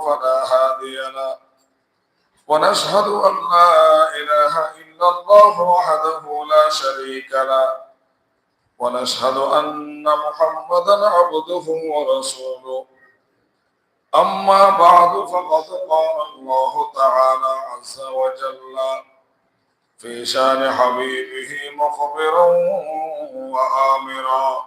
فلا هادي له. ونشهد أن لا إله إلا الله وحده لا شريك له. ونشهد أن محمدا عبده ورسوله. أما بعد فقد قال الله تعالى عز وجل في شأن حبيبه مخبرا وآمرا.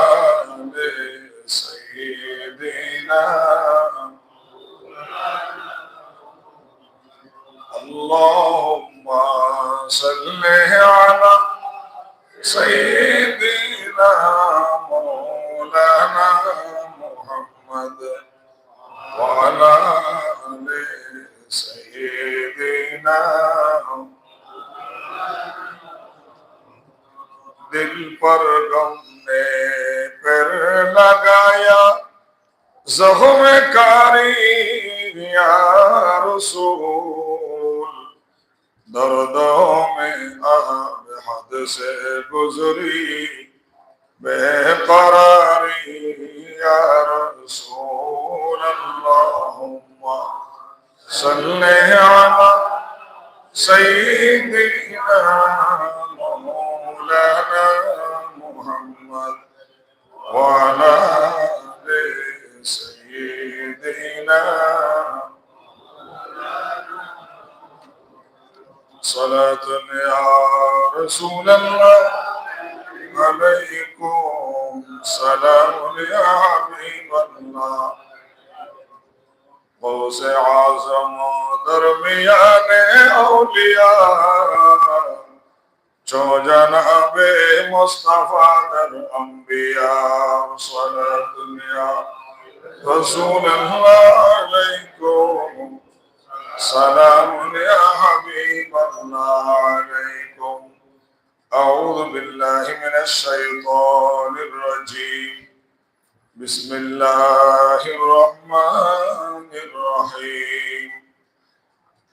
now. سيدنا مولانا محمد وعلى سيدنا صلاة يا رسول الله عليكم. سلام يا حبيب الله. غوث اعظم درمیان اولیاء چو جناب مصطفیٰ در انبیاء صلاة یا رسول اللہ علیکم سلام يا حبيب الله عليكم أعوذ بالله من الشيطان الرجيم بسم الله الرحمن الرحيم.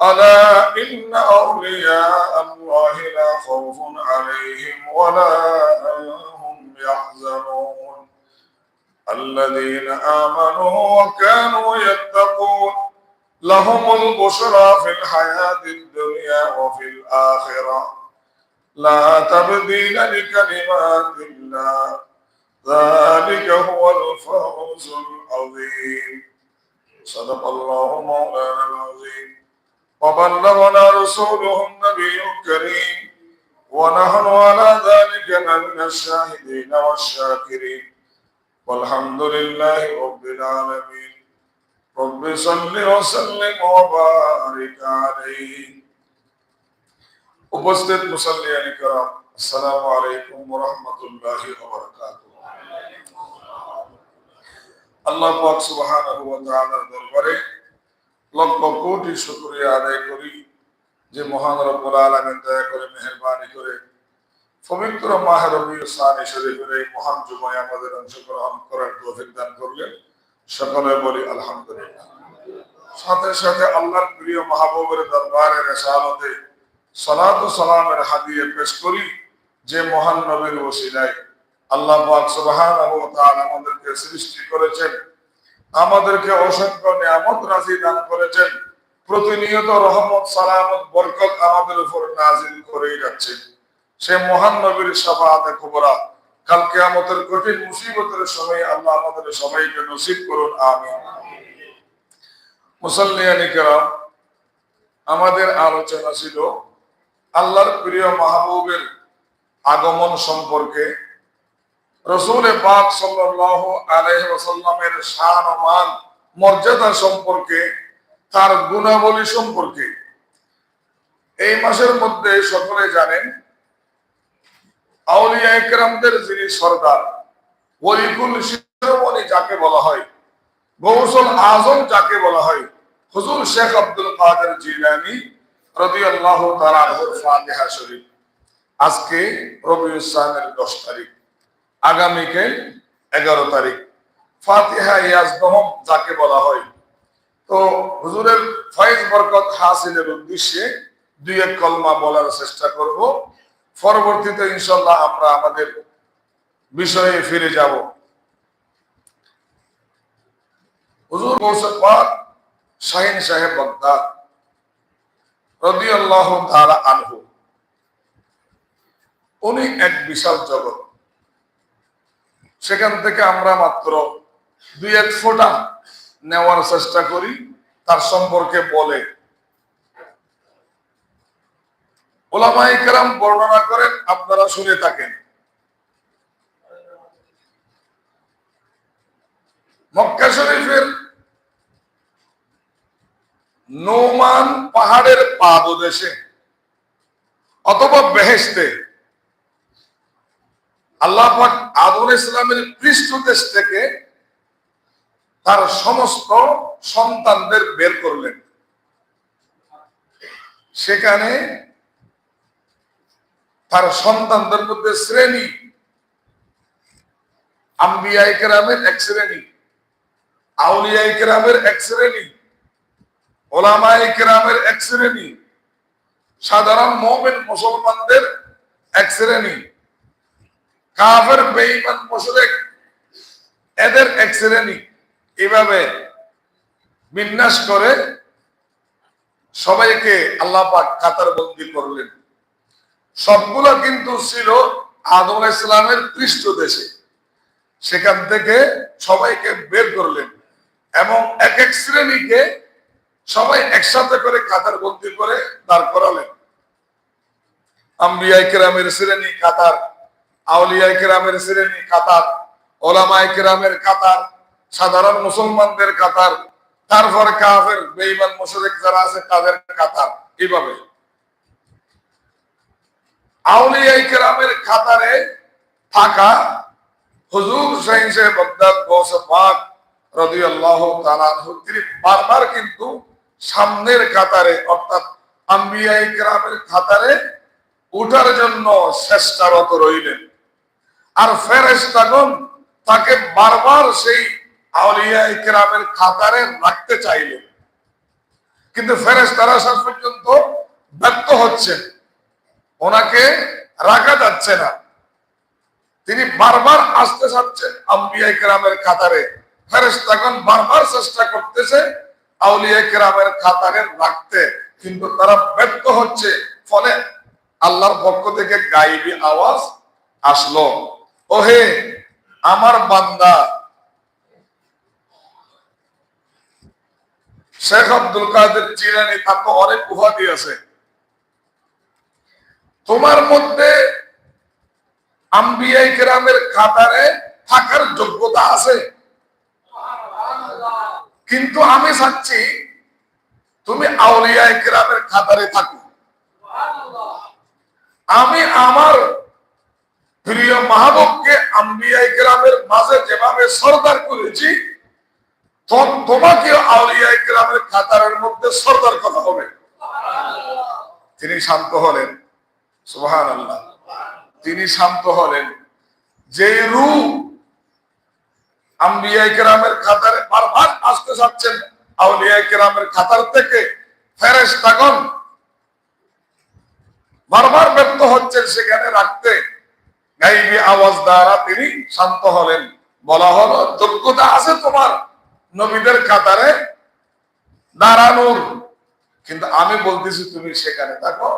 ألا إن أولياء الله لا خوف عليهم ولا هم يحزنون. الذين آمنوا وكانوا يتقون. لهم البشرى في الحياة الدنيا وفي الآخرة. لا تبديل لكلمات الله. ذلك هو الفوز العظيم. صدق الله مولانا العظيم وبلغنا رسوله النبي الكريم ونحن على ذلك من الشاهدين والشاكرين والحمد لله رب العالمين رب صل وسلم وبارك عليه উপস্থিত মুসল্লিয়ানি کرام আসসালামু আলাইকুম ওয়া রাহমাতুল্লাহি ওয়া বারাকাতুহু আল্লাহ পাক সুবহানাহু ওয়া তাআলার দরবারে লক্ষ কোটি শুকরিয়া আদায় করি যে মহান রব্বুল আলামিন দয়া করে মেহেরবানি করে পবিত্র মাহ রবিউল সানি শরীফের এই মহান জুমায় আমাদের অংশগ্রহণ করার তৌফিক দান করলেন। সকলে বলি আলহামদুলিল্লাহ। সাথে সাথে আল্লাহর প্রিয় মাহবুবের দরবারে রেসালতে সালাত সালামের হাদিয়ে পেশ করি যে মহান নবীর ওসিলায় আল্লাহ আমাদেরকে সৃষ্টি করেছেন। আমাদেরকে অসংখ্য নিয়ামত রাজি দান করেছেন। প্রতিনিয়ত রহমত, সালামত, বরকত আমাদের উপর নাজিল করেই যাচ্ছে। সে মহান নবীর সাফাতে কুবরা কাল কিয়ামতের কঠিন মুসিবতের সময় আল্লাহ আমাদের সবাইকে নসিব করুন, আমিন। মুসল্লিয়ানি কেরাম, আমাদের আলোচনা ছিল আল্লাহর প্রিয় মাহবুবের আগমন সম্পর্কে। পাক সাল্লাহ মান মর্যাদা সম্পর্কে, তার গুণাবলী সম্পর্কে। এই মাসের মধ্যে সকলে জানেন, আউলিয়া যিনি সর্দার শিরোমণি যাকে বলা হয়, গৌসল আজম যাকে বলা হয়, হুজুর শেখ আব্দুল কাদের জিলানি রাদিয়াল্লাহু শরীফ। আজকে রবিউল ইসলামের দশ তারিখ। আগামীকে এগারো তারিখ। ফাতিহা ইয়াজ ইয়াজদহম যাকে বলা হয়। তো হুজুরের ফয়েজ বরকত হাসিলের উদ্দেশ্যে দুই এক কলমা বলার চেষ্টা করব। পরবর্তীতে ইনশাল্লাহ আমরা আমাদের বিষয়ে ফিরে যাব। হুজুর পাক শাহিন সাহেব বাগদাদ রাদিয়াল্লাহু তাআলা আনহু। উনি এক বিশাল জগৎ। সেখান থেকে আমরা মাত্র দুই এক ফোঁটা নেওয়ার চেষ্টা করি, তার সম্পর্কে বলে। ওলামাই কেরাম বর্ণনা করেন, আপনারা শুনে থাকেন। মক্কা শরীফের নোমান পাহাড়ের পাদদেশে অথবা বেহেস্তে আল্লাহ আদম ইসলামের পৃষ্ঠদেশ থেকে তার সমস্ত সন্তানদের বের করলেন। সেখানে তার সন্তানদের মধ্যে শ্রেণি। আম্বিয়াই কেরামের এক শ্রেণি, আউলিয়াই কেরামের এক শ্রেণি, ওলামাই কেরামের এক শ্রেণি, সাধারণ মোমেন মুসলমানদের এক শ্রেণি। কাফের, বেঈমান, মুশরিক, এদের এক শ্রেণি এভাবে বিন্যাস করে সবাইকে আল্লাহ পাক কাতার বন্দি করলেন। সবগুলো কিন্তু ছিল আদম ইসলামের পৃষ্ঠ দেশে। সেখান থেকে সবাইকে বের করলেন এবং এক এক শ্রেণীকে সবাই একসাথে করে কাতার বন্দি করে দাঁড় করালেন। আম্বিয়াই কেরামের শ্রেণি কাতার আউলিয়াই কেরামের শ্রেণি কাতার কাতার, সাধারণ মুসলমানদের কাতার, তারপর কাফের মুশরিক যারা আছে তাদের কাতার। এইভাবে। কেরামের কাতারে থাকা হুজুর শাহিন সাহেব গৌসে পাক তিনি বারবার কিন্তু সামনের কাতারে, অর্থাৎ আম্বিয়াই কেরামের কাতারে উঠার জন্য চেষ্টারত রইলেন। আর ফেরেশতাগণ তাকে বারবার সেই আউলিয়া খাতারে রাখতে চাইলেন কিন্তু ফেরেশতারা শেষ পর্যন্ত ব্যর্থ হচ্ছেন ওনাকে রাখা যাচ্ছে না। তিনি বারবার আসতে চাচ্ছেন আম্বিয়া ইকরামের খাতারে। ফেরেশতাগণ বারবার চেষ্টা করতেছে আউলিয়া ইকরামের খাতারে রাখতে। কিন্তু তারা ব্যর্থ হচ্ছে। ফলে আল্লাহর পক্ষ থেকে গাইবি আওয়াজ আসলো। ওহে, আমার বান্দা। শেখ আব্দুল কাদের জিলানি তার তো অনেক উপাধি আছে। তোমার মধ্যে আম্বিয়াই কেরামের খাতারে থাকার যোগ্যতা আছে। কিন্তু আমি চাচ্ছি, তুমি আউলিয়া গ্রামের খাতারে থাকো। আমি আমার প্রিয় মাহবুবকে আম্বিয়াই কেরামের মাঝে যেভাবে সরদার করেছি তোমাকে আউলিয়া কেরামের খাতারের মধ্যে সরদার করা হবে। তিনি শান্ত হলেন। সুহান আল্লাহ তিনি শান্ত হলেন। যে রু আম্বিয়াই কেরামের খাতারে বারবার আসতে চাচ্ছেন আউলিয়া কেরামের খাতার থেকে ফেরেস তাগন বারবার ব্যর্থ হচ্ছেন সেখানে রাখতে। গাইবি আওয়াজ দ্বারা তিনি শান্ত হলেন। বলা হলো যোগ্যতা আছে তোমার নবীদের কাতারে দাঁড়ানোর। কিন্তু আমি বলতেছি তুমি সেখানে থাকো।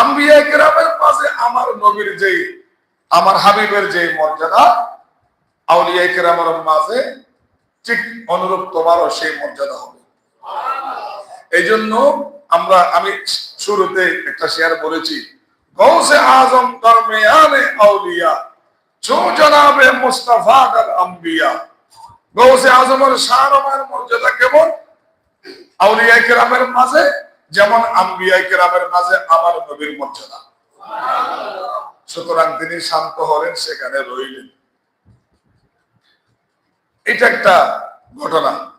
আম্বিয়া গ্রামের মাঝে আমার নবীর যে আমার হাবিবের যে মর্যাদা আউলিয়া কেরামের মাঝে ঠিক অনুরূপ তোমারও সেই মর্যাদা হবে। এই জন্য আমরা আমি শুরুতে একটা শেয়ার বলেছি গৌসে আজমের মর্যাদা কেমন? আউলিয়া মাঝে, যেমন আম্বিয়া মাঝে আমার নবীর মর্যাদা। সুতরাং তিনি শান্ত হলেন, সেখানে রইলেন। এটা একটা ঘটনা।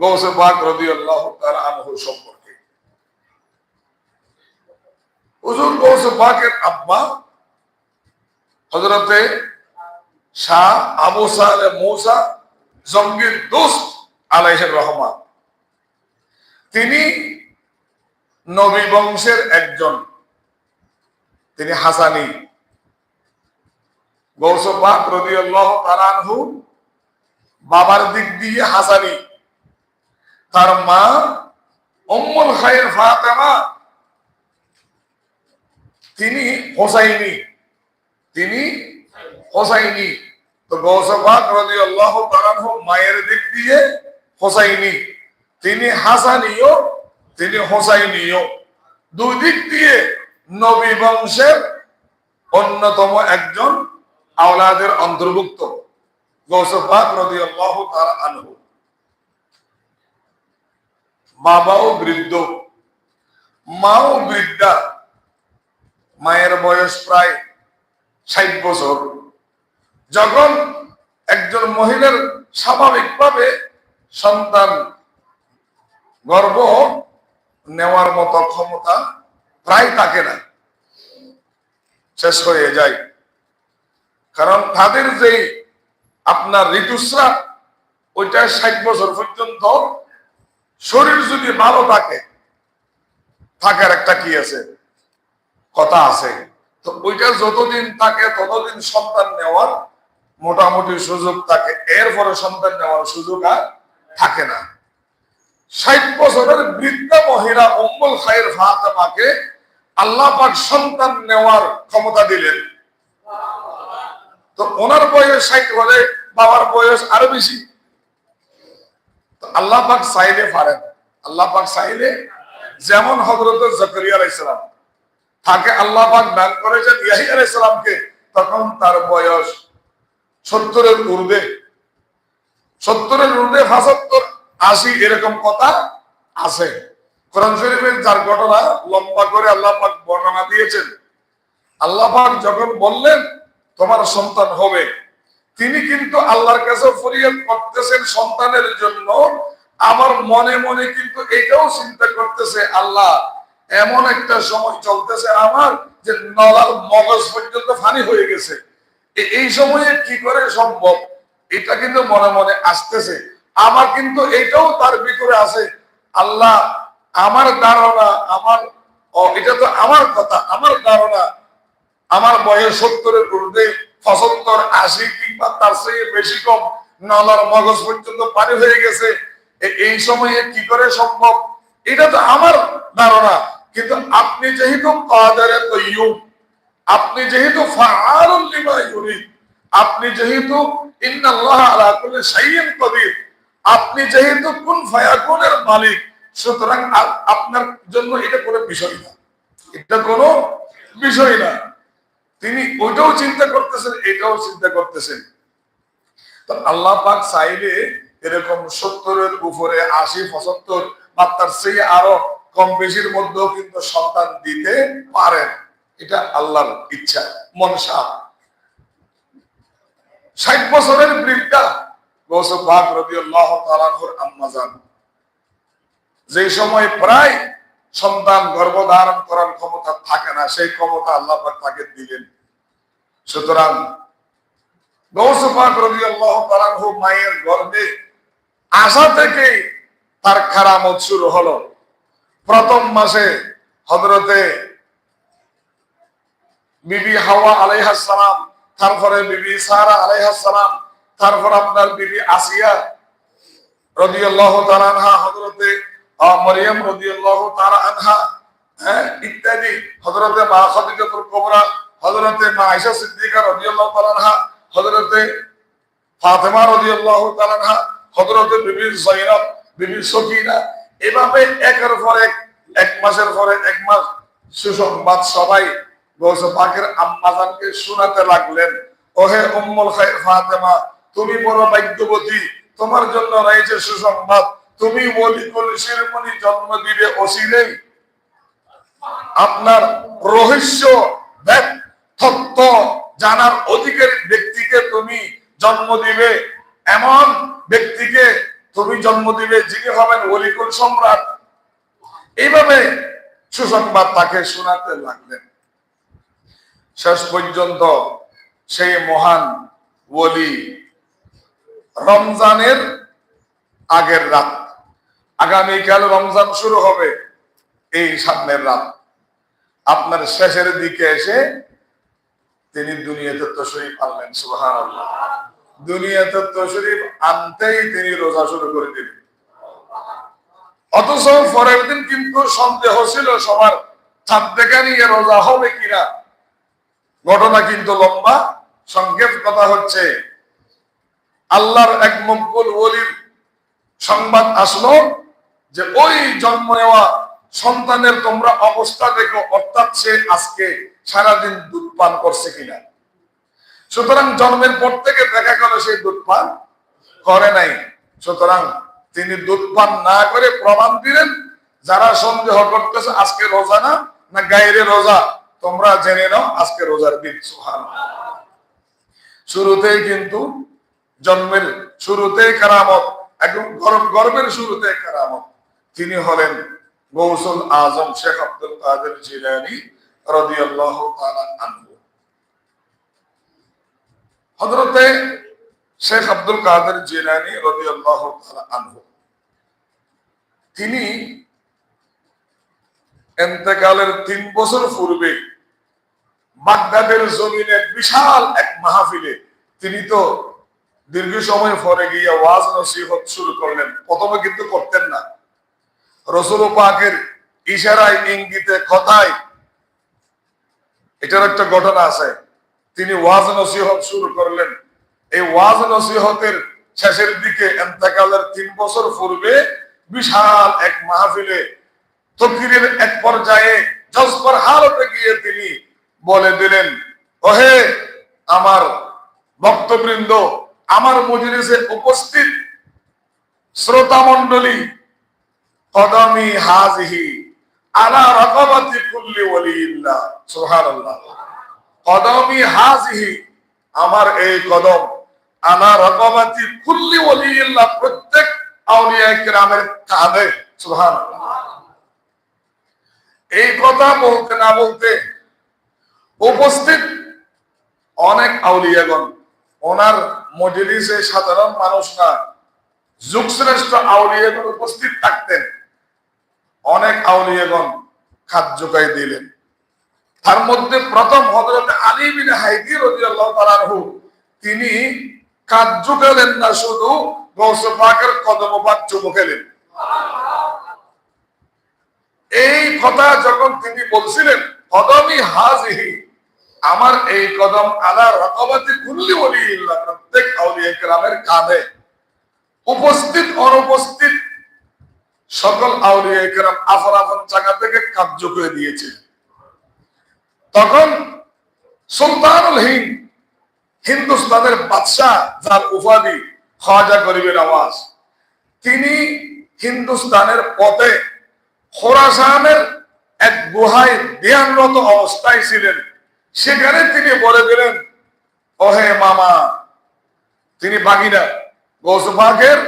গৌসে পাক রাদিয়াল্লাহু তাআলা আনহু সম্পর্কে হুজুর গৌসে পাকের আব্বা, হযরতে শাহ আবু সালে মৌসা জঙ্গির দোস্ত আলাইহির রহমান। তিনি নবী বংশের একজন। তিনি হাসানি। গৌসবাক রদিয়াল্লাহ তারানহু বাবার দিক দিয়ে হাসানি। তার মা অম্মুল খায়ের ফাতেমা তিনি হোসাইনি। তিনি হোসাইনি। তো গৌসবাক রদিয়াল্লাহ তারানহু মায়ের দিক দিয়ে হোসাইনি। তিনি হাসানিও, তিনি হোসাইনিও। দুই দিক দিয়ে নবী বংশের অন্যতম একজন আওলাদের অন্তর্ভুক্ত গৌসফাক নদী আল্লাহ তার আনহু। বাবাও বৃদ্ধ, মাও বৃদ্ধা মায়ের বয়স প্রায় ষাট বছর। যখন একজন মহিলার স্বাভাবিকভাবে সন্তান গর্ব নেওয়ার মতো ক্ষমতা প্রায় থাকে না, শেষ হয়ে যায়। কারণ তাদের যে আপনার ঋতুস্রাব, ওইটা ষাট বছর পর্যন্ত শরীর যদি ভালো থাকে, থাকার একটা কি আছে? কথা আছে। তো ওইটা যতদিন থাকে, ততদিন সন্তান নেওয়ার মোটামুটি সুযোগ থাকে। এরপরে সন্তান নেওয়ার সুযোগ আর থাকে না। ষাট বছরের বৃদ্ধা মহিলা অম্বল খায়ের ফাতেমাকে আল্লাহ পাক সন্তান নেওয়ার ক্ষমতা দিলেন। তো ওনার বয়স ষাট হলে বাবার বয়স আরও বেশি। আল্লাহ পাক চাইলে পারেন। আল্লাহ পাক চাইলে যেমন হজরত জকরিয়া আলাইসালাম তাকে আল্লাহ পাক দান করেছেন ইয়াহি আলাইসালামকে তখন তার বয়স সত্তরের ঊর্ধ্বে। সত্তরের ঊর্ধ্বে পঁচাত্তর আশি এরকম কথা আছে। কোরআন শরীফের যার ঘটনা লম্বা করে আল্লাহ পাক বর্ণনা দিয়েছেন। আল্লাহ পাক যখন বললেন, তোমার সন্তান হবে। তিনি কিন্তু আল্লাহর কাছে ফরিয়াদ করতেছেন সন্তানের জন্য। আমার মনে মনে কিন্তু এটাও চিন্তা করতেছে, আল্লাহ এমন একটা সময় চলতেছে আমার যে নলার মগজ পর্যন্ত ফানি হয়ে গেছে। এই সময়ে কি করে সম্ভব? এটা কিন্তু মনে মনে আসতেছে। আমার কিন্তু এটাও তার ভিতরে আছে। আল্লাহ, আমার ধারণা, আমার এটা তো আমার কথা, আমার ধারণা, আমার বয়স সত্তরের ঊর্ধ্বে পঁচাত্তর, আশি কিংবা তার চেয়ে বেশি কম নলার মগজ পর্যন্ত পানি হয়ে গেছে। এই সময়ে কি করে সম্ভব? এটা তো আমার ধারণা। কিন্তু আপনি যেহেতু কাদারে তৈয়ুব, আপনি যেহেতু ফাআলুল লিমা ইউরিদ, আপনি যেহেতু ইন্নাল্লাহ আলা কুল্লি শাইইন কদির, আপনি যেহেতু কুন ফায়াকুনের মালিক, সুতরাং আপনার জন্য এটা কোনো বিষয় না। এটা কোনো বিষয় না। তিনি ওইটাও চিন্তা করতেছেন, এটাও চিন্তা করতেছেন। তো আল্লাহ পাক চাইলে এরকম সত্তরের উপরে আশি, পঁচাত্তর, বা তার চেয়ে আরও কম বেশির মধ্যেও কিন্তু সন্তান দিতে পারেন এটা আল্লাহর ইচ্ছা, মনসা। ষাট বছরের বৃদ্ধা যে সময় প্রায় সন্তান গর্ভধারণ করার ক্ষমতা থাকে না, সেই ক্ষমতা আল্লাহ তাকে দিলেন। সুতরাং মায়ের গর্ভে আসা থেকে তার খারামত শুরু হলো। প্রথম মাসে হজরতে বিবি হাওয়া আলাইহাস সালাম, তারপরে বিবি সারা আলাইহাস সালাম, তারপর আপনার বিবি আসিয়া রদিয়াল্লাহ তাআলা আনহা, হযরতে রদিয়াল্লাহ তাআলা ইত্যাদি। হযরতে মা খাদিজাতুল কুবরা, হযরতে মা আয়েশা সিদ্দিকা রদিয়াল্লাহু তাআলা আনহা, হযরতে ফাতেমা রদিয়াল্লাহু তাআলা আনহা, হযরতে বিবি যায়নাব বিবি সকিনা এভাবে একের পর এক এক মাসের পরে এক মাস সুসংবাদ সবাই গৌস পাকের আম্মাজানকে শোনাতে লাগলেন। ওহে উম্মুল খায়র ফাতেমা, তুমি বড় ভাগ্যবতী, তোমার জন্য রয়েছে সুসংবাদ। তুমি ওলিকুল শিরমণি জন্ম দিবে অসিলেই আপনার রহস্য জানার অধিকারী ব্যক্তিকে তুমি জন্ম দিবে। এমন ব্যক্তিকে তুমি জন্ম দিবে, যিনি হবেন অলিকুল সম্রাট। এইভাবে সুসংবাদ তাকে শোনাতে লাগলেন। শেষ পর্যন্ত সেই মহান ওলি রমজানের আগের রাত, আগামীকাল রমজান শুরু হবে এই সামনের রাত। আপনার শেষের দিকে এসে তিনি দুনিয়াতে তশরিফ আনলেন সুহান আনতেই তিনি রোজা শুরু করে দিলেন। অথচ পরের দিন কিন্তু সন্দেহ ছিল সবার নিয়ে রোজা হবে কিনা। ঘটনা কিন্তু লম্বা, সংক্ষেপ কথা হচ্ছে, আল্লাহর এক মকবুল ওলির সংবাদ আসলো যে ওই জন্ম নেওয়া সন্তানের তোমরা অবস্থা দেখো, অর্থাৎ সে আজকে সারাদিন দুধ পান করছে কিনা। সুতরাং জন্মের পর থেকে দেখা গেল সেই দুধ পান করে নাই। সুতরাং তিনি দুধ পান না করে প্রমাণ দিলেন, যারা সন্দেহ করতেছে আজকে রোজা না না গাইরে রোজা, তোমরা জেনে নাও আজকে রোজার দিন সুহান শুরুতেই কিন্তু জন্মের শুরুতেই কারামত, একদম গরম গর্বের শুরুতে কারামত। তিনি হলেন গৌসুল আজম শেখ আব্দুল কাদের জিলানি রাদিয়াল্লাহু তাআলা আনহু। হযরতে শেখ আব্দুল কাদের জিলানি আনহু। তিনি এন্তেকালের তিন বছর পূর্বে বাগদাদের জমিনে বিশাল এক মাহফিলে তিনি তো দীর্ঘ সময় পরে গিয়ে ওয়াজ নসিহত শুরু করলেন। প্রথমে কিন্তু করতেন না। রসুল পাকের ইশারায়, ইঙ্গিতে, কথায় এটার একটা ঘটনা আছে। তিনি ওয়াজ নসিহত শুরু করলেন। এই ওয়াজ নসিহতের শেষের দিকে এন্তেকালের তিন বছর পূর্বে বিশাল এক মাহফিলে তকরিরের এক পর্যায়ে জজবর হালতে গিয়ে তিনি বলে দিলেন, ওহে আমার ভক্তবৃন্দ, আমার মজলিসে উপস্থিত শ্রোতা মন্ডলী কদমি হাজিহি আলা রকবাতি কুল্লি ওয়ালিল্লাহ সুবহানাল্লাহ। কদমি হাজিহি, আমার এই কদম। আলা রকবাতি কুল্লি ওয়ালিল্লাহ প্রত্যেক আউলিয়া কিরামের কাঁধে, সুবহানাল্লাহ। এই কথা বলতে না বলতে উপস্থিত অনেক আউলিয়াগণ, ওনার মজলিসে সাধারণ মানুষ না, যুগশ্রেষ্ঠ আউলিয়াগণ উপস্থিত থাকতেন। অনেক আউলিয়াগণ খাদ্যকাই দিলেন। তার মধ্যে প্রথম হজরত আলী বিন হাইদি রাদিয়াল্লাহু তাআলাহু তিনি কার্য গেলেন না, শুধু গৌস কদম পাক চুমু খেলেন। এই কথা যখন তিনি বলছিলেন, কদমই হাজিহি, আমার এই কদম আলা রকবাতি কুল্লি ওলিল্লাহ, প্রত্যেক আউলিয়া কেরামের কাঁধে। উপস্থিত, অনুপস্থিত সকল আউলিয়া কেরাম আফর আফর জায়গা থেকে কার্য করে দিয়েছে তখন সুলতানুল হিন্দ, হিন্দুস্তানের বাদশাহ, যার উপাধি খাজা গরিবের আওয়াজ, তিনি হিন্দুস্তানের পথে খোরাসানের এক গুহায় ধ্যানরত অবস্থায় ছিলেন। সেখানে তিনি বলে দিলেন, ওহে মামা, তিনি বাগিনা গৌসবাগের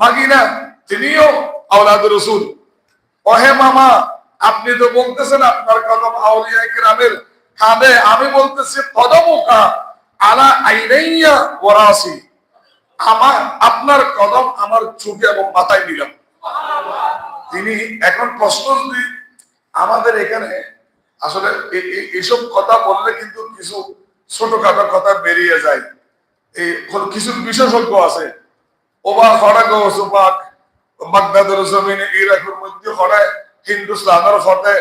বাগিনা, তিনিও আওলাদ রসুল। ওহে মামা আপনি তো বলতেছেন আপনার কদম আউলিয়া গ্রামের কাঁধে আমি বলতেছি কদমুখা আলা আইনাইয়া ওরাসি আমার, আপনার কদম আমার চোখে এবং মাথায় নিলাম। তিনি এখন প্রশ্ন যদি আমাদের এখানে, আসলে এইসব কথা বললে কিন্তু কিছু ছোটখাটো কথা বেরিয়ে যায়। এই কিছু বিশেষজ্ঞ আছে। ওবা হরা গৌসুপাক বাগদাদের জমিনে, ইরাকের মধ্যে হরায় হিন্দুস্তানের ফতে,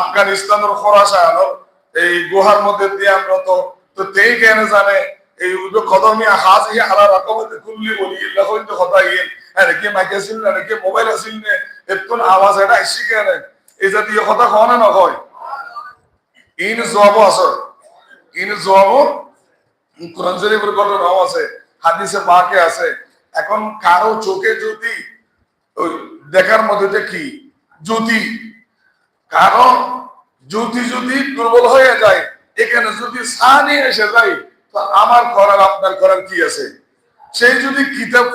আফগানিস্তানের খোরাসায়নের এই গুহার মধ্যে ধ্যানরত তো তেই কেন জানে, এই কদমি হাজ হি আলা রকমতে কুল্লি বলি ইল্লা হইতে কথা ইয়ে আরে কি মাইক আছিল না কি মোবাইল আছিল নে, এতক্ষণ আওয়াজ এটা আইসি কেন? এই জাতীয় কথা কয় না নকয় ইন জবাব আছে। ইন জবাব কোরআন শরীফের ঘটনাও আছে, হাদিসে পাকে আছে। এখন কারও চোখে যদি দেখার মধ্যে কি? জ্যোতি। কারণ জ্যোতি যদি দুর্বল হয়ে যায়, এখানে যদি সানি এসে যায়, তো আমার করার আপনার করার কি আছে? সেই যদি কিতাব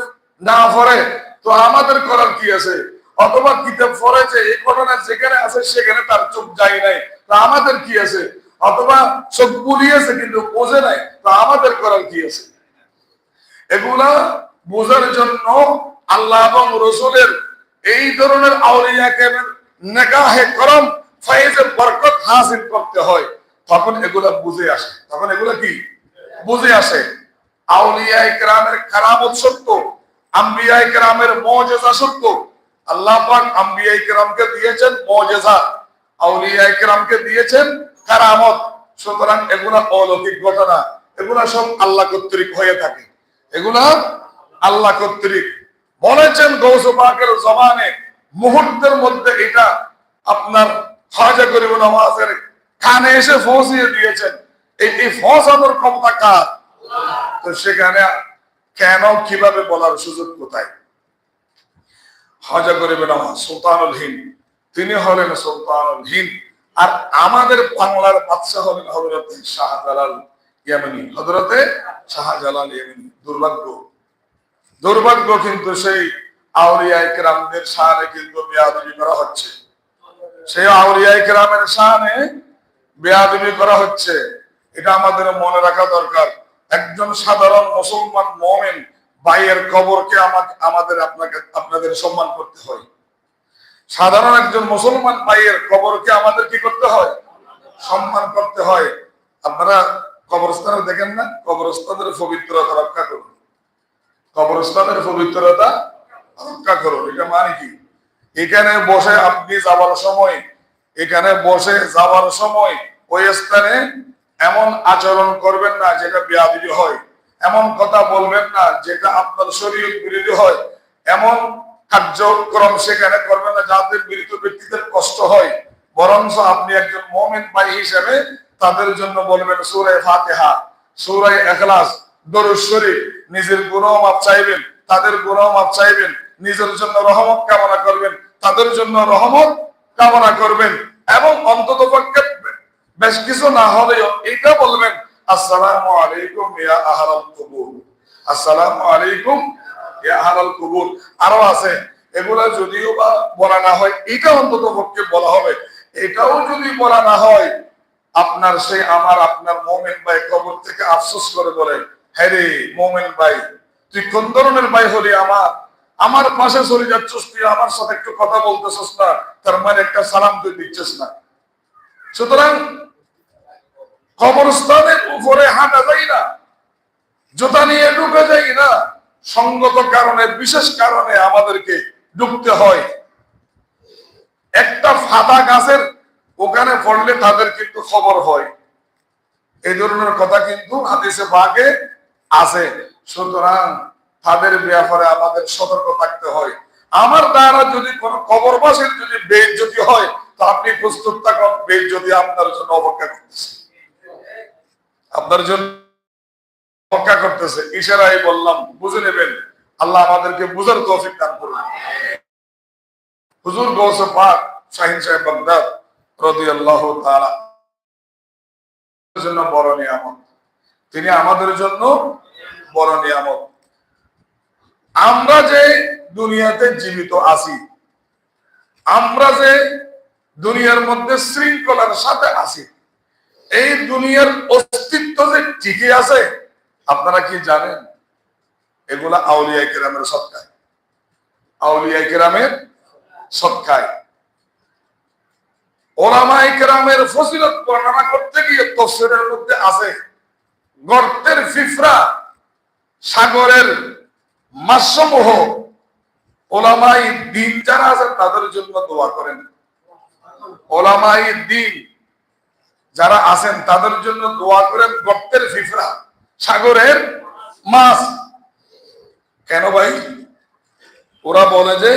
না পড়ে, তো আমাদের করার কি আছে? অথবা কিতাব পড়েছে এই ঘটনা যেখানে আছে, সেখানে তার চোখ যায় নাই, তা আমাদের কি আছে? অথবা চোখ পুলিয়েছে কিন্তু বোঝে নাই, তা আমাদের করার কি আছে? এগুলা বোঝার জন্য আল্লাহ এবং রসুলের এই ধরনের ফাইজের বরকত হাসিল করতে হয়। তখন এগুলা বুঝে আসে। তখন এগুলা কি? বুঝে আসে। আউলিয়া ইকরামের কারামত সত্য আম্বিয়া ইকরামের মজেজা সত্য। আল্লাহ পাক আম্বিয়া ইকরামকে দিয়েছেন মজেজা। আউলিয়া ইকরামকে দিয়েছেন কারামত। সুতরাং এগুলা অলৌকিক ঘটনা। এগুলা সব আল্লাহ কর্তৃক হয়ে থাকে। এগুলা আল্লাহ কর্তৃক বলেছেন গৌস পাকের জমানে মুহূর্তের মধ্যে এটা আপনার খাজা গরিব নওয়াজের কানে এসে পৌঁছিয়ে দিয়েছেন। এই পৌঁছানোর ক্ষমতা কার? তো সেখানে কেন, কীভাবে বলার সুযোগ কোথায়? হাজা গরিব নওয়াজ, সুলতানুল তিনি হলেন সুলতানুল আর আমাদের বাংলার বাদশাহ হলেন হজরত শাহজালাল ইয়ামিনী। হজরতে শাহজালাল ইয়ামিনী, দুর্ভাগ্য। দুর্ভাগ্য কিন্তু সেই আউলিয়া ইকরামদের শানে কিন্তু বেয়াদবি করা হচ্ছে। সেই আউলিয়া ইকরামের শানে বেয়াদবি করা হচ্ছে। এটা আমাদের মনে রাখা দরকার। একজন সাধারণ মুসলমান মোমেন ভাইয়ের কবরকে আমাদের আপনাকে আপনাদের সম্মান করতে হয়। সাধারণ একজন মুসলমান ভাইয়ের কবরকে আমাদের কি করতে হয়? সম্মান করতে হয়। আপনারা কবরস্থানে দেখেন না? কবরস্থানের পবিত্রতা রক্ষা করুন। কবরস্থানের পবিত্রতা রক্ষা করুন এটা মানে কি? এখানে বসে আপনি যাওয়ার সময়, এখানে বসে যাওয়ার সময় ওই স্থানে এমন আচরণ করবেন না যেটা বেয়াদি হয়, এমন কথা বলবেন না যেটা আপনার শরীর বিরোধী হয়, এমন কার্যক্রম সেখানে করবেন না যাতে মৃত ব্যক্তিদের কষ্ট হয়। বরঞ্চ আপনি একজন মোমেন ভাই হিসেবে তাদের জন্য বলবেন সুরায় ফাতেহা সুরায় এখলাস দরুদ শরীফ। নিজের গুণও মাপ চাইবেন, তাদের গুণও মাপ চাইবেন, নিজের জন্য রহমত কামনা করবেন, তাদের জন্য রহমত কামনা করবেন এবং অন্তত পক্ষে বেশ কিছু না হলেও এটা বলবেন, আসসালামু আলাইকুম ইয়া আহলাল কুবুর। আসসালামু আলাইকুম ইয়া আহলাল কুবুর। আরও আছে, এগুলা যদিও বা বলা না হয়, এটা অন্তত পক্ষে বলা হবে। এটাও যদি বলা না হয়, আপনার সেই আমার, আপনার মোমেন ভাই কবর থেকে আফসোস করে বলে হ্যাঁ রে মোমেন ভাই, তুই কোন ধরনের ভাই হলি আমার? আমার পাশে চলে যাচ্ছিস, তুই আমার সাথে একটু কথা বলতেছিস না, তার মানে একটা সালাম তুই দিচ্ছিস না। সুতরাং কবরস্থানের উপরে হাঁটা যাই না, জুতা নিয়ে ঢুকে যাই না, সঙ্গত কারণে, বিশেষ কারণে আমাদেরকে ঢুকতে হয়। একটা ফাদা গাছের ওখানে পড়লে তাদের কিন্তু খবর হয়। এই ধরনের কথা কিন্তু হাদিসে বাগে আছে। সুতরাং তাদের ব্যাপারে আমাদের সতর্ক থাকতে হয়। আমার দ্বারা যদি কোন কবরবাসীর যদি বেইজ্জতি হয়, তো আপনি প্রস্তুত থাকুন, বেইজ্জতি আপনার জন্য অপেক্ষা করতেছে। আপনার জন্য অপেক্ষা করতেছে। ইশারাই বললাম, বুঝে নেবেন, আল্লাহ আমাদেরকে বুঝার তৌফিক দান করুন। হুজুর গৌসে পাক শাহিন সাহেব বাগদাদ রাদিয়াল্লাহু তাআলা জন্য বড় নিয়ামত। তিনি আমাদের জন্য বড় নিয়ামত। আমরা যে দুনিয়াতে জীবিত আছি, আমরা যে দুনিয়ার মধ্যে শৃঙ্খলার সাথে আছি, এই দুনিয়ার অস্তিত্ব যে টিকে আছে, আপনারা কি জানেন? এগুলা আউলিয়া কেরামের সৎকায়। আউলিয়া কেরামের সৎকায়। ওলামাই কেরামের ফসিলত বর্ণনা করতে গিয়ে তফসিরের মধ্যে আছে গর্তের ফিফরা, সাগরের মাসসমূহ, ওলামাই দিন যারা আছেন তাদের জন্য দোয়া করেন। ওলামাই দিন যারা আছেন তাদের জন্য দোয়া করেন গর্তের ফিফরা, সাগরের মাছ কেন ভাই? ওরা বলে যে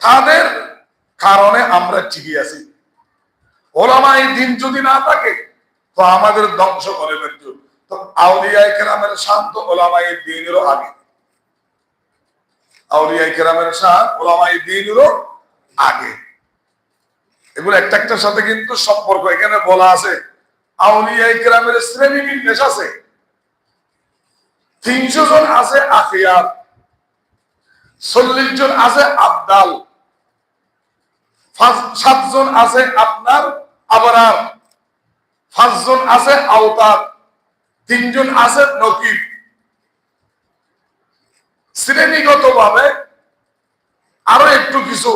তাদের কারণে আমরা ঠিকই আছি। ওলামাই দিন যদি না থাকে, তো আমাদের ধ্বংস করে তো আউলিয়া কেরামের সম্পর্ক, এখানে বলা আছে আউলিয়া শ্রেণি বিন্যাস আছে। তিনশো জন আছে আখিয়ার, চল্লিশ জন আছে আবদাল সাতজন আছে আপনার, আবরার, পাঁচজন আছে আওতার। তিনজন আছে নকিব। শ্রেণীগত ভাবে আরও একটু কিছু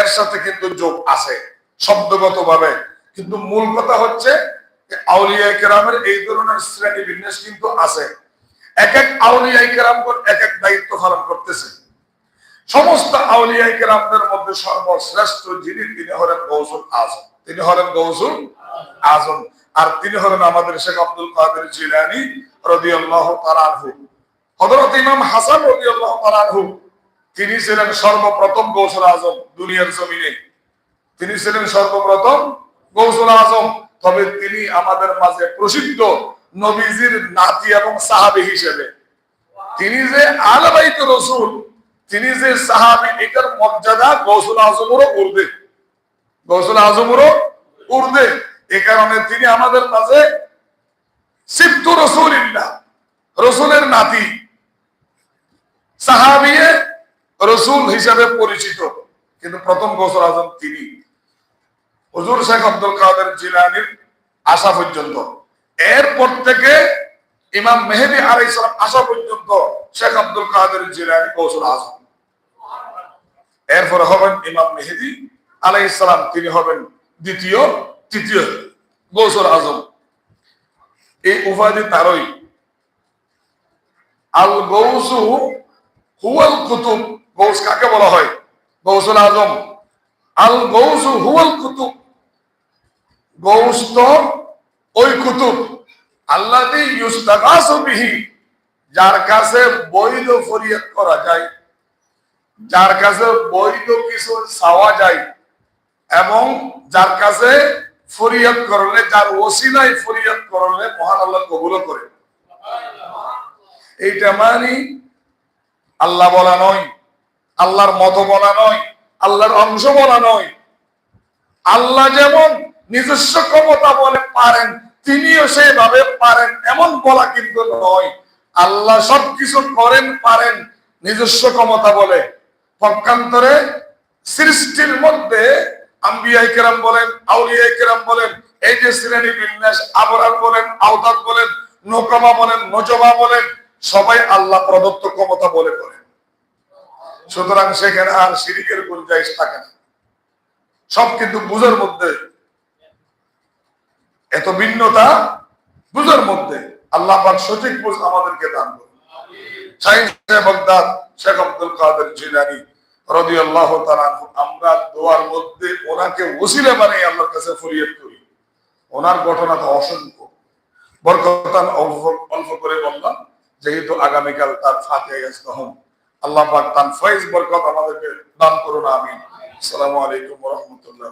এর সাথে কিন্তু যোগ আছে শব্দগত ভাবে কিন্তু মূল কথা হচ্ছে আউলিয়া কেরামের এই ধরনের শ্রেণি বিন্যাস কিন্তু আছে। এক এক কেরাম এক এক দায়িত্ব পালন করতেছে। সমস্ত আউলিয়া কেরামদের মধ্যে সর্বশ্রেষ্ঠ যিনি, তিনি হলেন গৌসুল আজম। তিনি হলেন গৌসুল আজম। আর তিনি হলেন আমাদের শেখ আব্দুল কাদের জিলানি রদিয়াল্লাহ তালানহু হযরত ইমাম হাসান রাদিয়াল্লাহু তাআলা তিনি ছিলেন সর্বপ্রথম গৌসুল আজম দুনিয়ার জমিনে। তিনি ছিলেন সর্বপ্রথম গৌসুল আজম, তবে তিনি আমাদের মাঝে প্রসিদ্ধ নবীজির নাতি এবং সাহাবী হিসেবে। তিনি যে আলবাইত রসুল, তিনি যে সাহাবী, এটার মর্যাদা গৌসুল আজমেরও উর্ধে গৌসুল আজমেরও উর্ধে এ কারণে তিনি আমাদের মাঝে সিদ্ধ রসুলিল্লাহ, রসুলের নাতি, সাহাবিয়ে রসুল হিসেবে পরিচিত। কিন্তু প্রথম গোসল আজম তিনি। হুজুর শেখ আব্দুল কাদের জিলানির আসা পর্যন্ত। এরপর থেকে ইমাম মেহেদি আলাই আসা পর্যন্ত শেখ আব্দুল কাদের জিলানি গৌসুল আজম এরপরে হবেন ইমাম মেহেদি আলাই সালাম, তিনি হবেন দ্বিতীয়, তৃতীয়। গৌসুল আজম। এই উপাধি তারই। আল গৌসু হুয়াল কুতুব, গৌস কাকে বলা হয়? গৌসুল আজম। আল গৌসু হুয়াল কুতুব। গৌস তো ওই কুতুব। আল্লাহ ইউস্তাগাসু বিহি। যার কাছে বৈধ ফরিয়াদ করা যায়। যার কাছে বৈধ কিছু চাওয়া যায়। এবং যার কাছে ফরিয়াদ করলে, যার ওসিলায় ফরিয়াদ করলে মহান আল্লাহ কবুল করে। এইটা মানে আল্লাহ বলা নয়, আল্লাহর মত বলা নয়, আল্লাহর অংশ বলা নয়। আল্লাহ যেমন নিজস্ব ক্ষমতা বলে পারেন, তিনিও সেইভাবে পারেন, এমন বলা কিন্তু নয়। আল্লাহ সবকিছু করেন, পারেন, নিজস্ব ক্ষমতা বলে। পক্ষান্তরে সৃষ্টির মধ্যে আম্বিয়াই কেরাম বলেন, আউলিয়াই কেরাম বলেন, এই যে শ্রেণি বিন্যাস, আবরার বলেন আওতাত বলেন বলেন, নজমা বলেন, সবাই আল্লাহ প্রদত্ত ক্ষমতা বলে সুতরাং সেখানে আর সিরিকের গুঞ্জাইশ থাকে না। সব কিন্তু বুঝার মধ্যে। এত ভিন্নতা বুঝার মধ্যে। আল্লাহ পাক সঠিক বুঝ আমাদেরকে দান করুন। শেখ আব্দুল কাদের জিলানি রাদিয়াল্লাহু আল্লাহ আমরা দোয়ার মধ্যে ওনাকে ওসিলে আল্লাহর কাছে ফরিয়াদ করি। ওনার ঘটনা তো অসংখ্য বরকতান অল্প করে বললাম, যেহেতু আগামীকাল তার হন আল্লাহ পাক তান ফয়েজ বরকত আমাদেরকে দান করুন, আমিন। আসসালামু আলাইকুম রহমতুল্লাহ